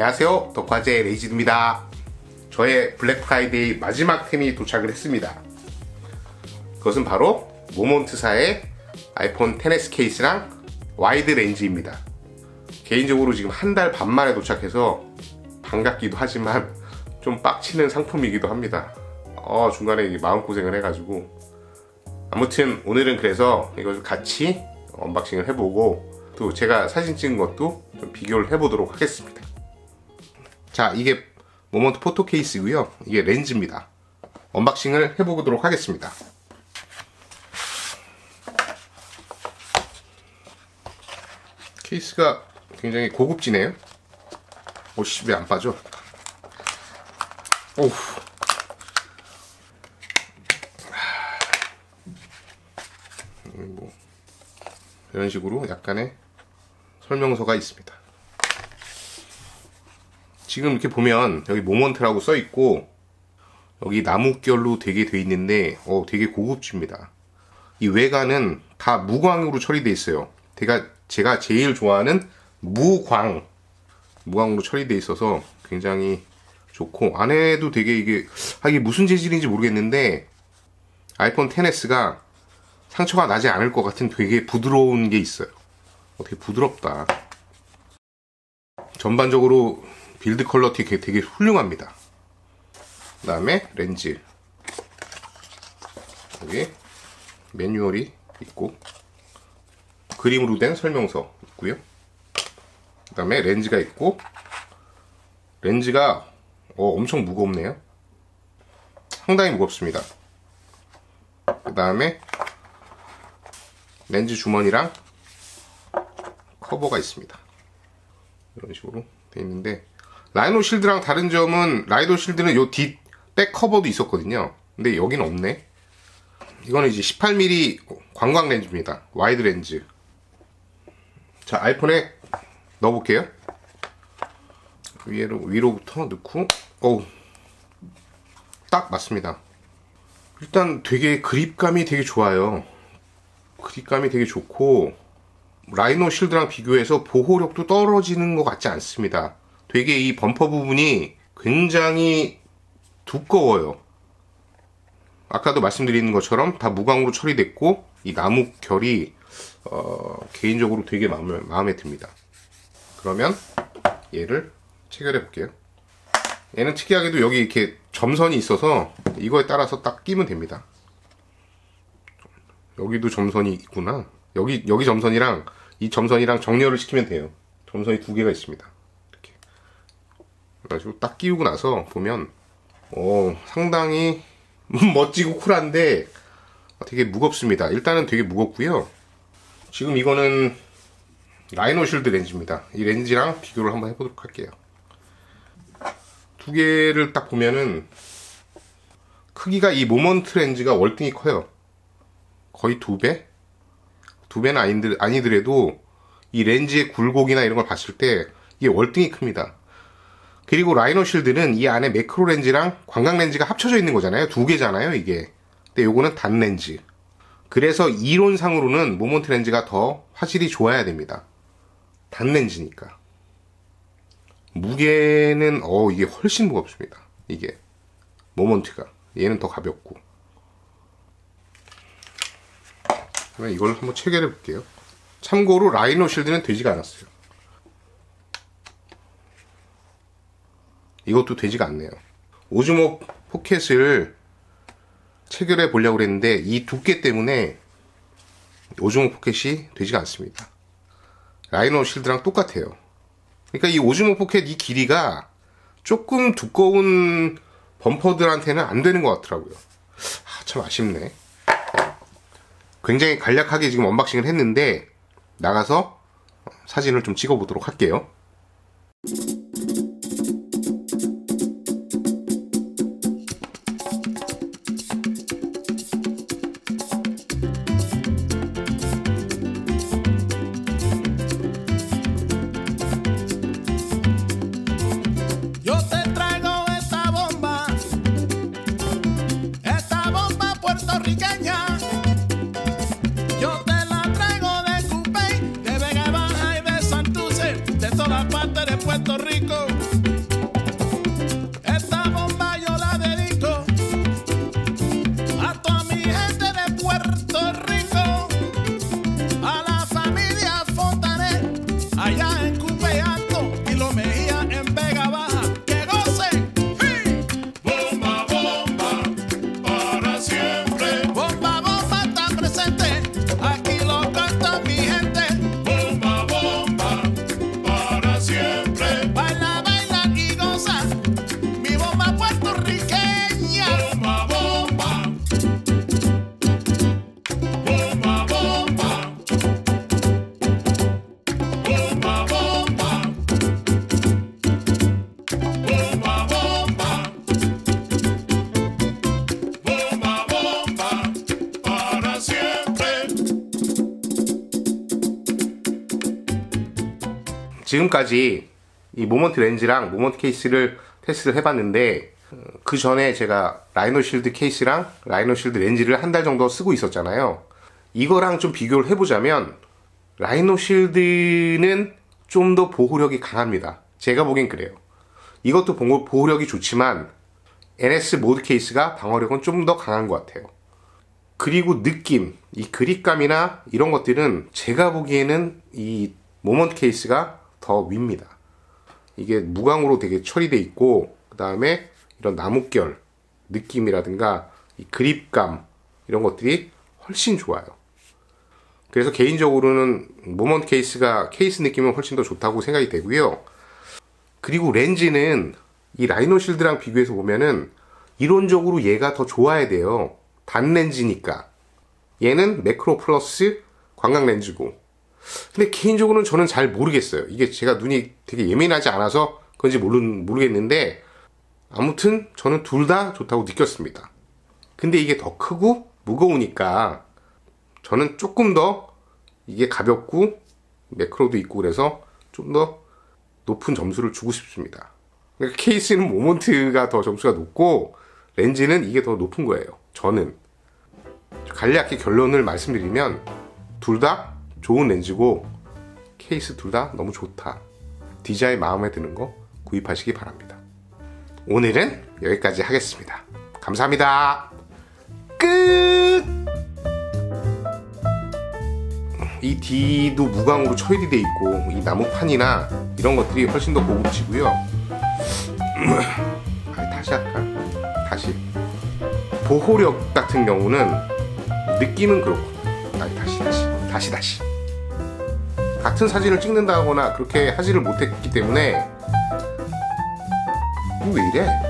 안녕하세요. 덕화제 레이지드입니다. 저의 블랙 프라이데이 마지막 템이 도착을 했습니다. 그것은 바로 모몬트사의 아이폰 10s 케이스랑 와이드 렌즈입니다. 개인적으로 지금 한 달 반 만에 도착해서 반갑기도 하지만 좀 빡치는 상품이기도 합니다. 어, 중간에 마음고생을 해가지고. 아무튼 오늘은 그래서 이걸 같이 언박싱을 해보고 또 제가 사진 찍은 것도 좀 비교를 해보도록 하겠습니다 자 이게 모먼트 포토 케이스고요. 이게 렌즈입니다. 언박싱을 해보도록 하겠습니다. 케이스가 굉장히 고급지네요. 오씨 왜안 빠져? 오우. 뭐 이런 식으로 약간의 설명서가 있습니다 지금 이렇게 보면 여기 모먼트라고 써 있고 여기 나뭇결로 되게 돼 있는데 어 되게 고급집니다. 이 외관은 다 무광으로 처리돼 있어요. 제가 제가 제일 좋아하는 무광. 무광으로 처리돼 있어서 굉장히 좋고 안에도 되게 이게 아 이게 무슨 재질인지 모르겠는데 아이폰 10s가 상처가 나지 않을 것 같은 되게 부드러운 게 있어요. 어떻게 부드럽다. 전반적으로 빌드 퀄러티 되게 훌륭합니다. 그 다음에 렌즈. 여기 매뉴얼이 있고 그림으로 된 설명서 있고요. 그 다음에 렌즈가 있고 렌즈가 어, 엄청 무겁네요. 상당히 무겁습니다. 그 다음에 렌즈 주머니랑 커버가 있습니다. 이런 식으로 돼 있는데 라이노 실드랑 다른 점은 라이노 실드는 요 뒷 백 커버도 있었거든요. 근데 여기는 없네. 이거는 이제 18mm 관광 렌즈입니다. 와이드 렌즈. 자 아이폰에 넣어볼게요. 위로, 위로부터 넣고. 어우. 딱 맞습니다. 일단 되게 그립감이 되게 좋아요. 그립감이 되게 좋고 라이노 실드랑 비교해서 보호력도 떨어지는 것 같지 않습니다 되게 이 범퍼 부분이 굉장히 두꺼워요. 아까도 말씀드린 것처럼 다 무광으로 처리됐고 이 나무 결이 어, 개인적으로 되게 마음에, 마음에 듭니다. 그러면 얘를 체결해 볼게요. 얘는 특이하게도 여기 이렇게 점선이 있어서 이거에 따라서 딱 끼면 됩니다. 여기도 점선이 있구나. 여기 여기 점선이랑 이 점선이랑 정렬을 시키면 돼요. 점선이 두 개가 있습니다 그래가지고 딱 끼우고 나서 보면 오 상당히 멋지고 쿨한데 되게 무겁습니다. 일단은 되게 무겁고요. 지금 이거는 라이노 실드 렌즈입니다. 이 렌즈랑 비교를 한번 해보도록 할게요. 두 개를 딱 보면은 크기가 이 모먼트 렌즈가 월등히 커요. 거의 두 배? 두 배는 아니더라도 이 렌즈의 굴곡이나 이런 걸 봤을 때 이게 월등히 큽니다. 그리고 라이노 실드는 이 안에 매크로 렌즈랑 광각 렌즈가 합쳐져 있는 거잖아요. 두 개잖아요, 이게. 근데 요거는 단 렌즈. 그래서 이론상으로는 모먼트 렌즈가 더 화질이 좋아야 됩니다. 단 렌즈니까. 무게는 어 이게 훨씬 무겁습니다. 이게 모먼트가 얘는 더 가볍고 그러면 이걸 한번 체결해 볼게요. 참고로 라이노 실드는 되지가 않았어요. 이것도 되지가 않네요. 오즈모 포켓을 체결해 보려고 그랬는데 이 두께 때문에 오즈모 포켓이 되지가 않습니다. 라이노 실드랑 똑같아요. 그러니까 이 오즈모 포켓 이 길이가 조금 두꺼운 범퍼들한테는 안 되는 것 같더라고요. 아, 참 아쉽네. 굉장히 간략하게 지금 언박싱을 했는데 나가서 사진을 좀 찍어 보도록 할게요. 지금까지 이 모먼트 렌즈랑 모먼트 케이스를 테스트를 해봤는데 어, 그 전에 제가 라이노 실드 케이스랑 라이노 실드 렌즈를 한 달 정도 쓰고 있었잖아요. 이거랑 좀 비교를 해보자면 라이노 실드는 좀 더 보호력이 강합니다. 제가 보기엔 그래요. 이것도 보호- 보호력이 좋지만 NS 모드 케이스가 방어력은 좀 더 강한 것 같아요. 그리고 느낌, 이 그립감이나 이런 것들은 제가 보기에는 이 모먼트 케이스가 더 윗니다. 이게 무광으로 되게 처리돼 있고 그 다음에 이런 나뭇결 느낌이라든가 이 그립감 이런 것들이 훨씬 좋아요. 그래서 개인적으로는 모먼트 케이스가 케이스 느낌은 훨씬 더 좋다고 생각이 되고요. 그리고 렌즈는 이 라이노 실드랑 비교해서 보면은 이론적으로 얘가 더 좋아야 돼요. 단 렌즈니까. 얘는 매크로 플러스 광각 렌즈고. 근데 개인적으로는 저는 잘 모르겠어요. 이게 제가 눈이 되게 예민하지 않아서 그런지 모르, 모르겠는데 아무튼 저는 둘 다 좋다고 느꼈습니다. 근데 이게 더 크고 무거우니까 저는 조금 더 이게 가볍고 매크로도 있고 그래서 좀 더 높은 점수를 주고 싶습니다. 그러니까 케이스는 모먼트가 더 점수가 높고 렌즈는 이게 더 높은 거예요. 저는 간략히 결론을 말씀드리면 둘 다 좋은 렌즈고 케이스 둘 다 너무 좋다. 디자인 마음에 드는 거 구입하시기 바랍니다. 오늘은 여기까지 하겠습니다. 감사합니다. 끝! 이 D도 무광으로 처리돼 있고 이 나무판이나 이런 것들이 훨씬 더 고급지고요. 아, 다시 할까? 다시. 보호력 같은 경우는 느낌은 그렇고. 아니 다시 다시 다시 다시. 같은 사진을 찍는다거나 그렇게 하지를 못했기 때문에 이거 왜 이래?